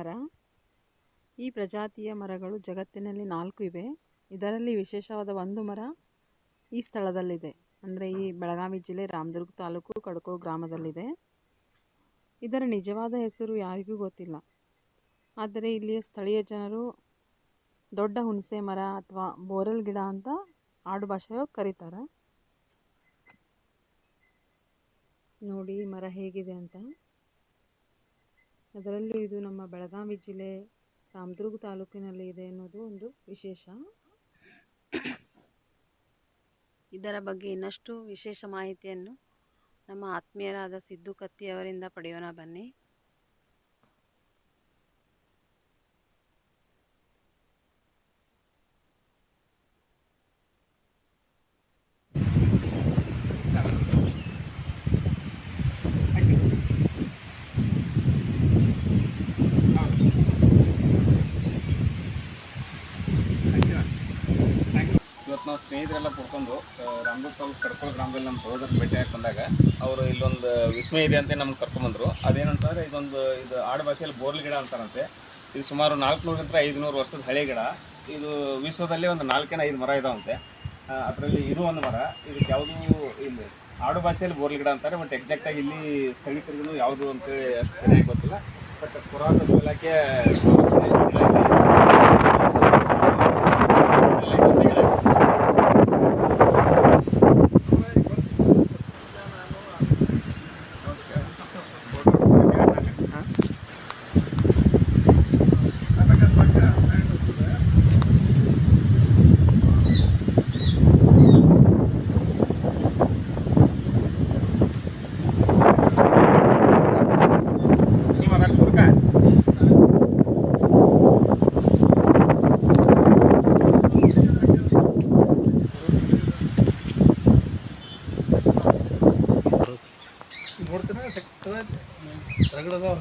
ಮರ ಈ ಪ್ರಜಾತಿಯ ಮರಗಳು ಜಗತ್ತಿನಲ್ಲಿ ನಾಲ್ಕು ಇವೆ. ಇದರಲ್ಲಿ ವಿಶೇಷವಾದ ಒಂದು ಮರ ಈ ಸ್ಥಳದಲ್ಲಿದೆ. ಅಂದರೆ ಈ ಬೆಳಗಾವಿ ಜಿಲ್ಲೆ ರಾಮದುರ್ಗ ತಾಲೂಕು ಕಡಕೋ ಗ್ರಾಮದಲ್ಲಿದೆ. ಇದರ ನಿಜವಾದ ಹೆಸರು ಯಾರಿಗೂ ಗೊತ್ತಿಲ್ಲ. ಆದರೆ ಇಲ್ಲಿಯ ಸ್ಥಳೀಯ ಜನರು ದೊಡ್ಡ ಹುಣಸೆ ಮರ ಅಥವಾ ಬೋರಲ್ ಗಿಡ ಅಂತ ಆಡು ಕರೀತಾರೆ. ನೋಡಿ ಮರ ಹೇಗಿದೆ ಅಂತ. ಅದರಲ್ಲೂ ಇದು ನಮ್ಮ ಬೆಳಗಾವಿ ಜಿಲ್ಲೆ ರಾಮದುರ್ಗ ತಾಲೂಕಿನಲ್ಲಿ ಇದೆ ಅನ್ನೋದು ಒಂದು ವಿಶೇಷ. ಇದರ ಬಗ್ಗೆ ಇನ್ನಷ್ಟು ವಿಶೇಷ ಮಾಹಿತಿಯನ್ನು ನಮ್ಮ ಆತ್ಮೀಯರಾದ ಸಿದ್ದು ಕತ್ತಿ ಅವರಿಂದ ಪಡೆಯೋಣ ಬನ್ನಿ. ಇವತ್ತು ನಾವು ಸ್ನೇಹಿತರೆಲ್ಲ ಕುಡ್ಕೊಂಡು ರಾಮದುರ್ಗ ತಾಲೂಕು ಗ್ರಾಮದಲ್ಲಿ ನಮ್ಮ ಸಹೋದರ ಭೇಟಿ ಆಗಿ ಬಂದಾಗ ಅವರು ಇಲ್ಲೊಂದು ವಿಸ್ಮಯ ಇದೆ ಅಂತ ನಮ್ಗೆ ಕರ್ಕೊಂಬಂದರು. ಅದೇನಂತಂದ್ರೆ ಇದೊಂದು ಇದು ಆಡು ಭಾಷೆಯಲ್ಲಿ ಬೋರ್ಲ್ ಗಿಡ ಅಂತಾರಂತೆ. ಇದು ಸುಮಾರು ನಾಲ್ಕುನೂರಿಂದ ಐದುನೂರು ವರ್ಷದ ಹಳೆ ಗಿಡ. ಇದು ವಿಶ್ವದಲ್ಲಿ ಒಂದು ನಾಲ್ಕೇನ ಐದು ಮರ ಇದಾವಂತೆ. ಅದರಲ್ಲಿ ಇದು ಒಂದು ಮರ. ಇದಕ್ಕೆ ಯಾವುದೂ ಇಲ್ಲಿ ಆಡು ಭಾಷೆಯಲ್ಲಿ ಬೋರ್ಲ್ ಗಿಡ ಅಂತಾರೆ, ಬಟ್ ಎಕ್ಸಾಕ್ಟಾಗಿ ಇಲ್ಲಿ ಸ್ಥಳೀಕರಿಗೂ ಯಾವುದು ಅಂತೇಳಿ ಅಷ್ಟು ಸರಿಯಾಗಿ ಗೊತ್ತಿಲ್ಲ. ಬಟ್ ಪುರಾತತ್ವ ಇಲಾಖೆ ಸಂರಕ್ಷಣೆ ನೋಡ್ತೀರ ರಗಡದವ